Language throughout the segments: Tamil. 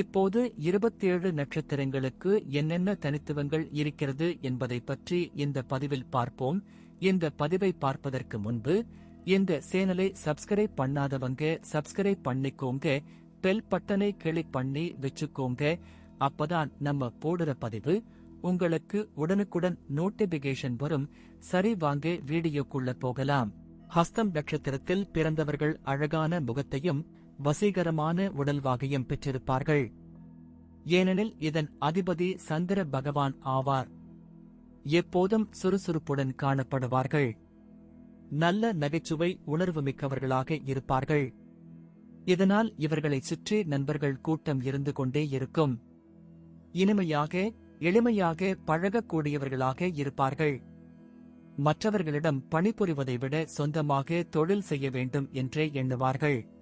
இப்போது இருபத்தேழு நட்சத்திரங்களுக்கு என்னென்ன தனித்துவங்கள் இருக்கிறது என்பதை பற்றி இந்த பதிவில் பார்ப்போம். இந்த பதிவை பார்ப்பதற்கு முன்பு இந்த சேனலை சப்ஸ்கிரைப் பண்ணாதவங்க சப்ஸ்கிரைப் பண்ணிக்கோங்க பெல் பட்டனை கிளிக் பண்ணி வச்சுக்கோங்க. அப்பதான் நம்ம போடுற பதிவு உங்களுக்கு உடனுக்குடன் நோட்டிபிகேஷன் வரும். சரி வாங்க வீடியோக்குள்ள போகலாம். ஹஸ்தம் நட்சத்திரத்தில் பிறந்தவர்கள் அழகான முகத்தையும் வசீகரமான உடல்வாகையும் பெற்றிருப்பார்கள். ஏனெனில் இதன் அதிபதி சந்திர பகவான் ஆவார். எப்போதும் சுறுசுறுப்புடன் காணப்படுவார்கள். நல்ல நகைச்சுவை உணர்வு மிக்கவர்களாக இருப்பார்கள். இதனால் இவர்களைச் சுற்றி நண்பர்கள் கூட்டம் இருந்து கொண்டே இருக்கும். இனிமையாக எளிமையாக பழகக்கூடியவர்களாக இருப்பார்கள். மற்றவர்களிடம் பணிபுரிவதை விட சொந்தமாக தொழில் செய்ய வேண்டும் என்றே எண்ணுவார்கள்.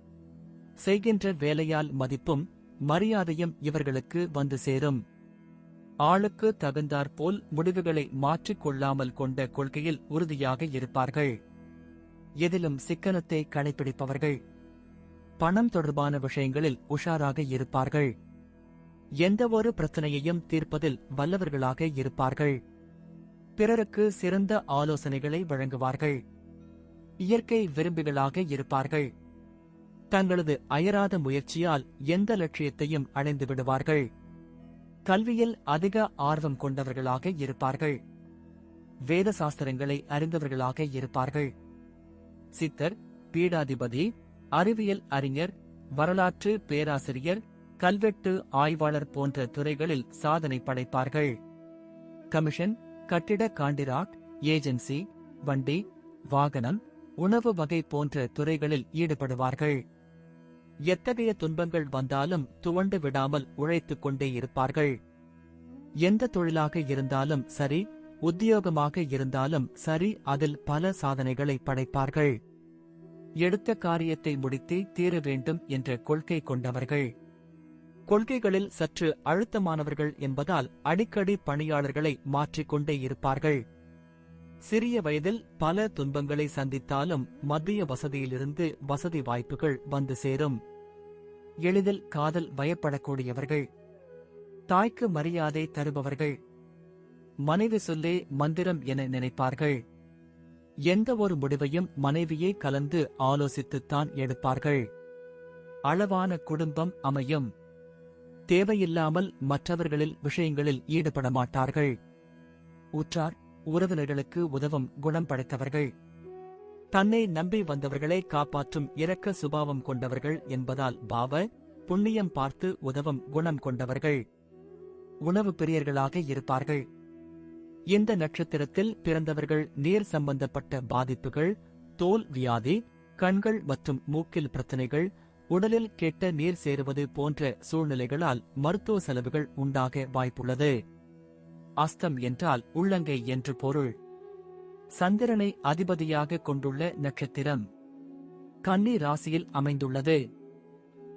செய்கின்ற வேலையால் மதிப்பும் மரியாதையும் இவர்களுக்கு வந்து சேரும். ஆளுக்கு தகுந்தாற்போல் முடிவுகளை மாற்றிக் கொள்ளாமல் கொண்ட கொள்கையில் உறுதியாக இருப்பார்கள். எதிலும் சிக்கனத்தை கடைபிடிப்பவர்கள் பணம் தொடர்பான விஷயங்களில் உஷாராக இருப்பார்கள். எந்தவொரு பிரச்சனையையும் தீர்ப்பதில் வல்லவர்களாக இருப்பார்கள். பிறருக்கு சிறந்த ஆலோசனைகளை வழங்குவார்கள். இயற்கை விரும்பிகளாக இருப்பார்கள். தங்களது அயராத முயற்சியால் எந்த லட்சியத்தையும் அடைந்து விடுவார்கள்? கல்வியில் அதிக ஆர்வம் கொண்டவர்களாக இருப்பார்கள். வேத சாஸ்திரங்களை அறிந்தவர்களாக இருப்பார்கள். சித்தர் பீடாதிபதி அறிவியல் அறிஞர் வரலாற்று பேராசிரியர் கல்வெட்டு ஆய்வாளர் போன்ற துறைகளில் சாதனை படைப்பார்கள். கமிஷன் கட்டிட காண்டிராக்ட் ஏஜென்சி வண்டி வாகனம் உணவு வகை போன்ற துறைகளில் ஈடுபடுவார்கள். எத்தகைய துன்பங்கள் வந்தாலும் துவண்டு விடாமல் உழைத்துக் கொண்டே இருப்பார்கள். எந்த தொழிலாக இருந்தாலும் சரி உத்தியோகமாக இருந்தாலும் சரி அதில் பல சாதனைகளை படைப்பார்கள். எடுத்த காரியத்தை முடித்தே தீர வேண்டும் என்ற கொள்கை கொண்டவர்கள். கொள்கைகளில் சற்று அழுத்தமானவர்கள் என்பதால் அடிக்கடி பணியாளர்களை மாற்றிக்கொண்டே இருப்பார்கள். சிறிய வயதில் பல துன்பங்களை சந்தித்தாலும் மத்திய வசதியிலிருந்து வசதி வாய்ப்புகள் வந்து சேரும். எளிதில் காதல் பயப்படக்கூடியவர்கள். தாய்க்கு மரியாதை தருபவர்கள். மனைவி சொல்லே மந்திரம் என நினைப்பார்கள். எந்த ஒரு முடிவையும் மனைவியே கலந்து ஆலோசித்துத்தான் எடுப்பார்கள். அளவான குடும்பம் அமையும். தேவையில்லாமல் மற்றவர்களில் விஷயங்களில் ஈடுபட மாட்டார்கள் உற்றார் உறவினர்களுக்கு உதவும் குணம் படைத்தவர்கள். தன்னை நம்பி வந்தவர்களை காப்பாற்றும் இரக்க சுபாவம் கொண்டவர்கள் என்பதால் பாவ புண்ணியம் பார்த்து உதவும் குணம் கொண்டவர்கள். உணவு பிரியர்களாக இருப்பார்கள். இந்த நட்சத்திரத்தில் பிறந்தவர்கள் நீர் சம்பந்தப்பட்ட பாதிப்புகள் தோல் வியாதி கண்கள் மற்றும் மூக்கில் பிரச்சனைகள் உடலில் கெட்ட நீர் சேருவது போன்ற சூழ்நிலைகளால் மருத்துவ செலவுகள் உண்டாக வாய்ப்புள்ளது. அஸ்தம் என்றால் உள்ளங்கை என்று பொருள். சந்திரனை அதிபதியாக கொண்டுள்ள நட்சத்திரம். கன்னி ராசியில் அமைந்துள்ளது.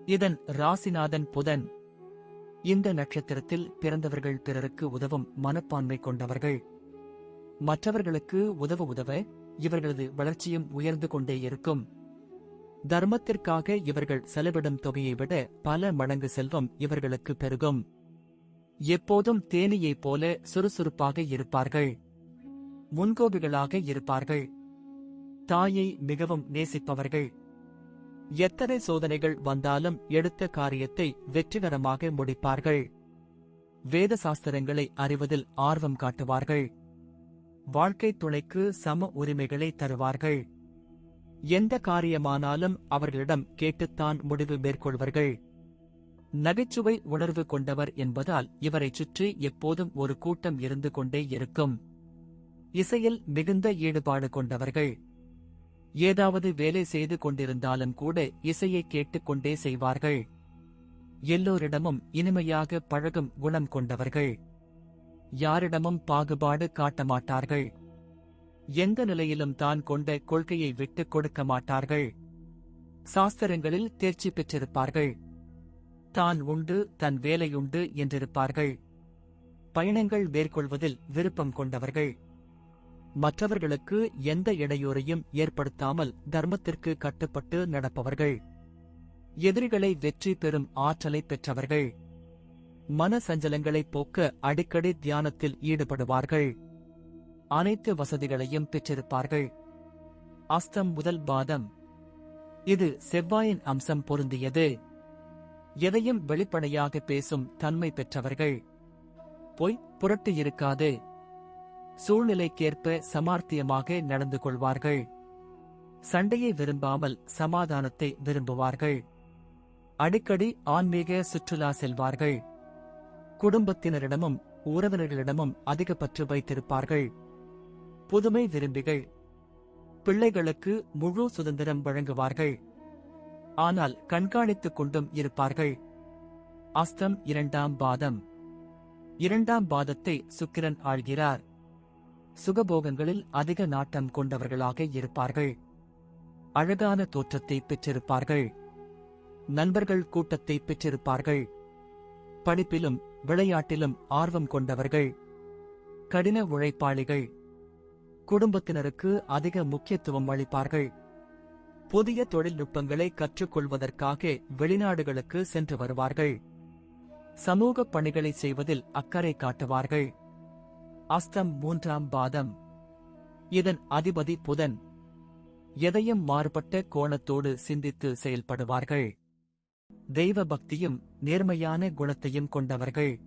இதன் ராசிநாதன் புதன். இந்த நட்சத்திரத்தில் பிறந்தவர்கள் பிறருக்கு உதவும் மனப்பான்மை கொண்டவர்கள். மற்றவர்களுக்கு உதவ உதவ இவர்களது வளர்ச்சியும் உயர்ந்து கொண்டே இருக்கும். தர்மத்திற்காக இவர்கள் செலவிடும் தொகையை விட பல மடங்கு செல்வம் இவர்களுக்கு பெருகும். எப்போதும் தேனியைப் போல சுறுசுறுப்பாக இருப்பார்கள். முன்கோபிகளாக இருப்பார்கள். தாயை மிகவும் நேசிப்பவர்கள். எத்தனை சோதனைகள் வந்தாலும் எடுத்த காரியத்தை வெற்றிகரமாக முடிப்பார்கள். வேத சாஸ்திரங்களை அறிவதில் ஆர்வம் காட்டுவார்கள். வாழ்க்கை துணைக்கு சம உரிமைகளை தருவார்கள். எந்த காரியமானாலும் அவர்களிடம் கேட்டுத்தான் முடிவு மேற்கொள்வார்கள். நகைச்சுவை உணர்வு கொண்டவர் என்பதால் இவரைச் சுற்றி எப்போதும் ஒரு கூட்டம் இருந்து கொண்டே இருக்கும். இசையில் மிகுந்த ஈடுபாடு கொண்டவர்கள். ஏதாவது வேலை செய்து கொண்டிருந்தாலும் கூட இசையை கேட்டுக்கொண்டே செய்வார்கள். எல்லோரிடமும் இனிமையாக பழகும் குணம் கொண்டவர்கள். யாரிடமும் பாகுபாடு காட்ட மாட்டார்கள். எந்த நிலையிலும் தான் கொண்ட கொள்கையை விட்டுக் கொடுக்க மாட்டார்கள். சாஸ்திரங்களில் தேர்ச்சி பெற்றிருப்பார்கள். தான் உண்டு தன் வேலையுண்டு என்றிருப்பார்கள். பயணங்கள் மேற்கொள்வதில் விருப்பம் கொண்டவர்கள். மற்றவர்களுக்கு எந்த இடையூறையும் ஏற்படுத்தாமல் தர்மத்திற்கு கட்டுப்பட்டு நடப்பவர்கள். எதிரிகளை வெற்றி பெறும் ஆற்றலை பெற்றவர்கள். மன சஞ்சலங்களை போக்க அடிக்கடி தியானத்தில் ஈடுபடுவார்கள். அனைத்து வசதிகளையும் பெற்றிருப்பார்கள். அஸ்தம் முதல் பாதம். இது செவ்வாயின் அம்சம் பொருந்தியது. எதையும் வெளிப்படையாக பேசும் தன்மை பெற்றவர்கள். பொய் புரட்டு இருக்காது. சூழ்நிலைக்கேற்ப சமார்த்தியமாக நடந்து கொள்வார்கள். சண்டையை விரும்பாமல் சமாதானத்தை விரும்புவார்கள். அடிக்கடி ஆன்மீக சுற்றுலா செல்வார்கள். குடும்பத்தினரிடமும் உறவினர்களிடமும் அதிக பற்று வைத்திருப்பார்கள். புதுமை விரும்பிகள். பிள்ளைகளுக்கு முழு சுதந்திரம் வழங்குவார்கள். ஆனால் கண்காணித்துக் கொண்டும் இருப்பார்கள். அஸ்தம் இரண்டாம் பாதம். இரண்டாம் பாதத்தை சுக்கிரன் ஆழ்கிறார் சுகபோகங்களில் அதிக நாட்டம் கொண்டவர்களாக இருப்பார்கள். அழகான தோற்றத்தை பெற்றிருப்பார்கள். நண்பர்கள் கூட்டத்தை பெற்றிருப்பார்கள். படிப்பிலும் விளையாட்டிலும் ஆர்வம் கொண்டவர்கள். கடின உழைப்பாளிகள். குடும்பத்தினருக்கு அதிக முக்கியத்துவம் அளிப்பார்கள். புதிய தொழில்நுட்பங்களை கற்றுக்கொள்வதற்காக வெளிநாடுகளுக்கு சென்று வருவார்கள். சமூக பணிகளை செய்வதில் அக்கறை காட்டுவார்கள். அஸ்தம் மூன்றாம் பாதம். இதன் அதிபதி புதன். எதையும் மாறுபட்ட கோணத்தோடு சிந்தித்து செயல்படுவார்கள். தெய்வ பக்தியும் நேர்மையான குணத்தையும் கொண்டவர்கள்.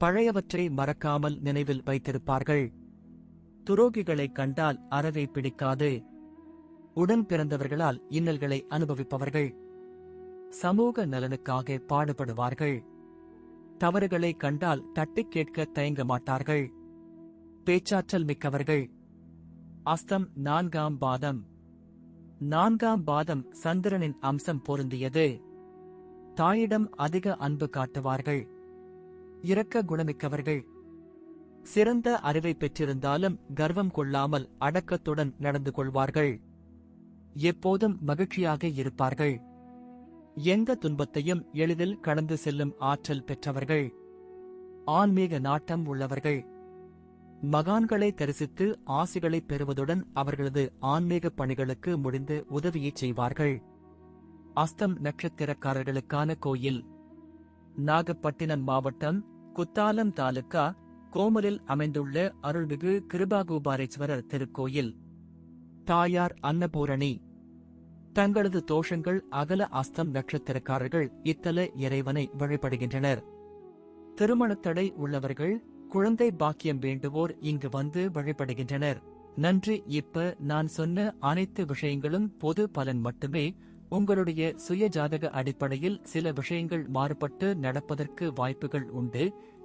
பழையவற்றை மறக்காமல் நினைவில் வைத்திருப்பார்கள். துரோகிகளை கண்டால் அறவை பிடிக்காது. உடன் பிறந்தவர்களால் இன்னல்களை அனுபவிப்பவர்கள். சமூக நலனுக்காக பாடுபடுவார்கள். தவறுகளை கண்டால் தட்டிக் கேட்க தயங்க மாட்டார்கள். பேச்சாற்றல் மிக்கவர்கள். அஸ்தம் நான்காம் பாதம். நான்காம் பாதம் சந்திரனின் அம்சம் பொருந்தியது. தாயிடம் அதிக அன்பு காட்டுவார்கள். இரக்க குணமிக்கவர்கள். சிறந்த அறிவை பெற்றிருந்தாலும் கர்வம் கொள்ளாமல் அடக்கத்துடன் நடந்து கொள்வார்கள். எப்போதும் மகிழ்ச்சியாக இருப்பார்கள். எந்த துன்பத்தையும் எளிதில் கடந்து செல்லும் ஆற்றல் பெற்றவர்கள். ஆன்மீக நாட்டம் உள்ளவர்கள். மகான்களை தரிசித்து ஆசைகளை பெறுவதுடன் அவர்களது ஆன்மீக பணிகளுக்கு முடிந்து உதவியை செய்வார்கள். அஸ்தம் நட்சத்திரக்காரர்களுக்கான கோயில். நாகப்பட்டினம் மாவட்டம் குத்தாலம் தாலுக்கா கோமலில் அமைந்துள்ள அருள்மிகு கிருபாகோபாரேஸ்வரர் திருக்கோயில். தாயார் அன்னபூரணி. தங்களது தோஷங்கள் அகல அஸ்தம் நட்சத்திரக்காரர்கள் இத்தல இறைவனை வழிபடுகின்றனர். திருமணத்தடை உள்ளவர்கள் குழந்தை பாக்கியம் வேண்டுவோர் இங்கு வந்து வழிபடுகின்றனர். நன்றி. இப்ப நான் சொன்ன அனைத்து விஷயங்களும் பொது பலன் மட்டுமே. உங்களுடைய சுய ஜாதக அடிப்படையில் சில விஷயங்கள் மாறுபட்டு நடப்பதற்கு வாய்ப்புகள் உண்டு.